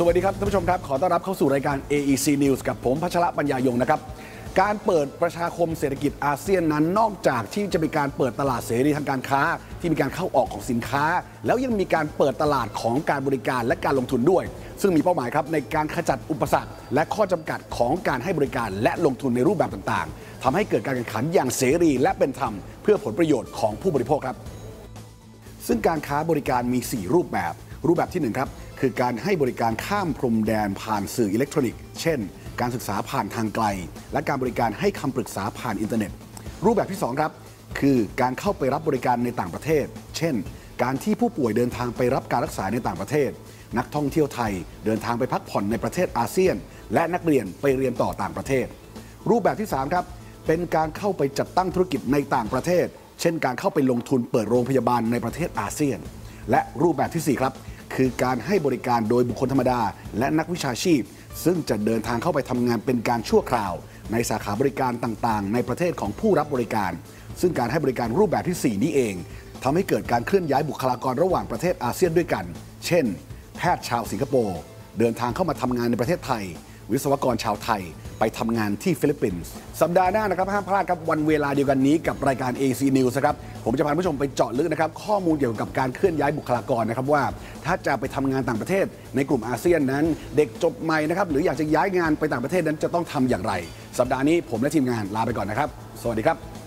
สวัสดีครับท่านผู้ชมครับ ขอต้อนรับเข้าสู่รายการ AEC News กับผมพัชระปัญญายงนะครับ การเปิดประชาคมเศรษฐกิจอาเซียนนั้น นอกจากที่จะมีการเปิดตลาดเสรีทางการค้า ที่มีการเข้าออกของสินค้า แล้วยังมีการเปิดตลาดของการบริการและการลงทุนด้วย ซึ่งมีเป้าหมายครับในการขจัดอุปสรรค และข้อจำกัดของการให้บริการและลงทุนในรูปแบบต่างๆทำให้เกิดการแข่งขันอย่างเสรีและเป็นธรรมเพื่อผลประโยชน์ของผู้บริโภคครับ ซึ่งการค้าบริการมี 4 รูปแบบ รูปแบบที่1ครับคือการให้บริการข้ามพรมแดนผ่านสื่ออิเล็กทรอนิกส์ เช่น การศึกษาผ่านทางไกล และการบริการให้คำปรึกษาผ่านอินเทอร์เน็ต รูปแบบที่2ครับคือการเข้าไปรับบริการในต่างประเทศ เช่น การที่ผู้ป่วยเดินทางไปรับการรักษาในต่างประเทศ นักท่องเที่ยวไทยเดินทางไปพักผ่อนในประเทศอาเซียน และนักเรียนไปเรียนต่อต่างประเทศ รูปแบบที่3ครับเป็นการเข้าไปจัดตั้งธุรกิจในต่างประเทศ เช่น การเข้าไปลงทุนเปิดโรงพยาบาลในประเทศอาเซียน และรูปแบบทีสี่ 4 ครับ คือการให้บริการโดยบุคคลธรรมดา และนักวิชาชีพ ซึ่งจะเดินทางเข้าไปทำงานเป็นการชั่วคราว ในสาขาบริการต่างๆ ในประเทศของผู้รับบริการ ซึ่งการให้บริการรูปแบบทีสี่4 นี้เองทำให้เกิดการเคลื่อนย้ายบุคลากรระหว่างประเทศอาเซียนด้วยกัน เช่น แพทย์ชาวสิงคโปร์เดินทางเข้ามาทำงานในประเทศไทย วิศวกรชาวไทยไปทำงานที่ฟิลิปปินส์สัปดาห์หน้านะครับห้ามพลาดครับวันเวลาเดียวกันนี้กับรายการ AC News นะครับผมจะพาผู้ชมไปเจาะลึกนะครับข้อมูลเกี่ยวกับการเคลื่อนย้ายบุคลากรนะครับว่า ถ้าจะไปทำงานต่างประเทศ ในกลุ่มอาเซียนนั้น เด็กจบใหม่นะครับหรืออยากจะย้ายงานไปต่างประเทศนั้นจะต้องทำอย่างไร สัปดาห์นี้ผมและทีมงานลาไปก่อนนะครับ สวัสดีครับ